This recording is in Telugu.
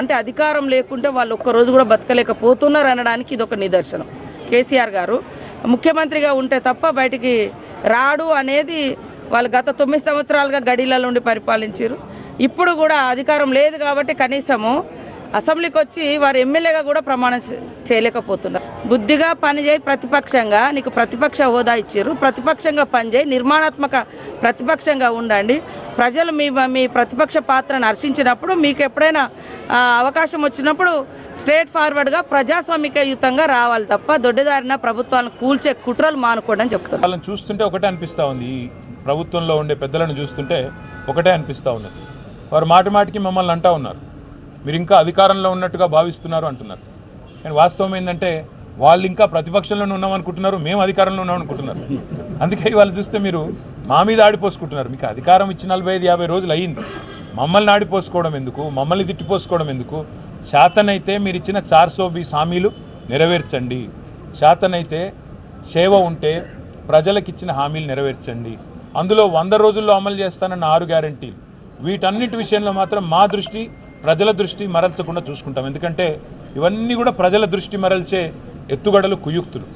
అంటే అధికారం లేకుంటే వాళ్ళు ఒక్కరోజు కూడా బతకలేకపోతున్నారు అనడానికి ఇది ఒక నిదర్శనం. కేసీఆర్ గారు ముఖ్యమంత్రిగా ఉంటే తప్ప బయటికి రాడు అనేది వాళ్ళు గత తొమ్మిది సంవత్సరాలుగా గడిలలో ఉండి పరిపాలించారు. ఇప్పుడు కూడా అధికారం లేదు కాబట్టి కనీసము అసెంబ్లీకి వచ్చి వారు ఎమ్మెల్యేగా కూడా ప్రమాణం చేయలేకపోతున్నారు. బుద్ధిగా పనిచేయి ప్రతిపక్షంగా నీకు ప్రతిపక్ష హోదా ఇచ్చారు. ప్రతిపక్షంగా పనిచేయి నిర్మాణాత్మక ప్రతిపక్షంగా ఉండండి. ప్రజలు మీ మీ ప్రతిపక్ష పాత్రను హర్షించినప్పుడు మీకు ఎప్పుడైనా అవకాశం వచ్చినప్పుడు స్ట్రేట్ ఫార్వర్డ్గా ప్రజాస్వామికయుతంగా రావాలి తప్ప దొడ్డిదారిన ప్రభుత్వాలను కూల్చే కుట్రలు మానుకోండి అని చెప్తున్నారు. వాళ్ళని చూస్తుంటే ఒకటే అనిపిస్తూ ఉంది. ప్రభుత్వంలో ఉండే పెద్దలను చూస్తుంటే ఒకటే అనిపిస్తూ ఉన్నది. వారు మాటి మాటికి మమ్మల్ని అంటా ఉన్నారు. మీరు ఇంకా అధికారంలో ఉన్నట్టుగా భావిస్తున్నారు అంటున్నారు. కానీ వాస్తవం ఏంటంటే వాళ్ళు ఇంకా ప్రతిపక్షంలోనే ఉన్నాం అనుకుంటున్నారు మేము అధికారంలో ఉన్నాం అనుకుంటున్నారు అందుకే వాళ్ళు చూస్తే మీరు మా మీద ఆడిపోసుకుంటున్నారు. మీకు అధికారం ఇచ్చి నలభై ఐదు యాభై రోజులు అయ్యింది. మమ్మల్ని ఆడిపోసుకోవడం ఎందుకు? మమ్మల్ని తిట్టిపోసుకోవడం ఎందుకు? శాతనైతే మీరు ఇచ్చిన చార్సోబి హామీలు నెరవేర్చండి. శాతనైతే సేవ ఉంటే ప్రజలకు ఇచ్చిన హామీలు నెరవేర్చండి. అందులో వంద రోజుల్లో అమలు చేస్తానన్న ఆరు గ్యారంటీలు వీటన్నిటి విషయంలో మాత్రం మా దృష్టి ప్రజల దృష్టి మరల్చకుండా చూసుకుంటాం. ఎందుకంటే ఇవన్నీ కూడా ప్రజల దృష్టి మరల్చే ఎత్తుగడలు కుయుక్తులు.